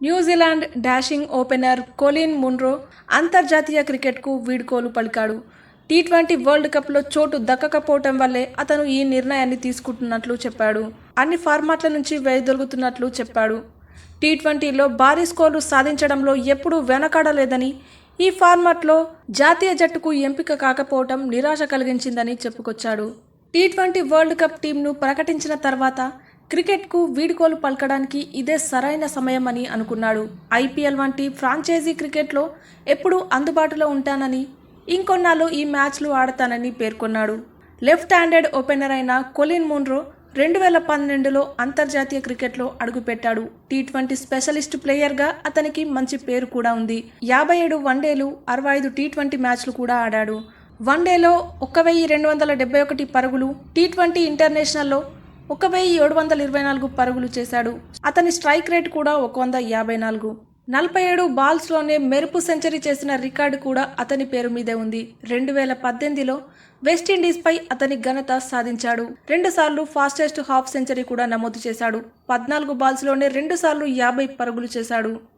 New Zealand dashing opener Colin Munro అంతర్జాతీయ క్రికెట్కు వీడ్కోలు పలికాడు. టీ ట్వంటీ వరల్డ్ కప్లో చోటు దక్కకపోవటం వల్లే అతను ఈ నిర్ణయాన్ని తీసుకుంటున్నట్లు చెప్పాడు. అన్ని ఫార్మాట్ల నుంచి వైదొలుగుతున్నట్లు చెప్పాడు. టీ ట్వంటీలో భారీ స్కోర్లు సాధించడంలో ఎప్పుడూ వెనకాడలేదని ఈ ఫార్మాట్లో జాతీయ జట్టుకు ఎంపిక కాకపోవటం నిరాశ కలిగించిందని చెప్పుకొచ్చాడు. టీ ట్వంటీ వరల్డ్ కప్ టీంను ప్రకటించిన తర్వాత క్రికెట్కు వీడ్కోలు పలకడానికి ఇదే సరైన సమయం అని అనుకున్నాడు. ఐపీఎల్ వంటి ఫ్రాంచైజీ క్రికెట్లో ఎప్పుడూ అందుబాటులో ఉంటానని ఇంకొన్నాళ్ళు ఈ మ్యాచ్లు ఆడతానని పేర్కొన్నాడు. లెఫ్ట్ హ్యాండెడ్ ఓపెనర్ అయిన కొలిన్ మున్రో రెండు వేల పన్నెండులో అంతర్జాతీయ క్రికెట్లో అడుగుపెట్టాడు. టీ ట్వంటీ స్పెషలిస్ట్ ప్లేయర్గా అతనికి మంచి పేరు కూడా ఉంది. యాభై ఏడు వన్డేలు అరవై ఐదు టీ ట్వంటీ మ్యాచ్లు కూడా ఆడాడు. వన్డేలో ఒక వెయ్యి రెండు వందల డెబ్బై ఒకటి పరుగులు టీ ట్వంటీ ఇంటర్నేషనల్లో ఒక వెయ్యి ఏడు వందల ఇరవై నాలుగు పరుగులు చేశాడు. అతని స్ట్రైక్ రేట్ కూడా ఒక వంద యాభై నాలుగు. నలభై ఏడు బాల్స్లోనే మెరుపు సెంచరీ చేసిన రికార్డు కూడా అతని పేరు మీదే ఉంది. రెండు వేల పద్దెనిమిదిలో వెస్టిండీస్పై అతని ఘనత సాధించాడు. రెండుసార్లు ఫాస్టెస్ట్ హాఫ్ సెంచరీ కూడా నమోదు చేశాడు. పద్నాలుగు బాల్స్లోనే రెండుసార్లు యాభై పరుగులు చేశాడు.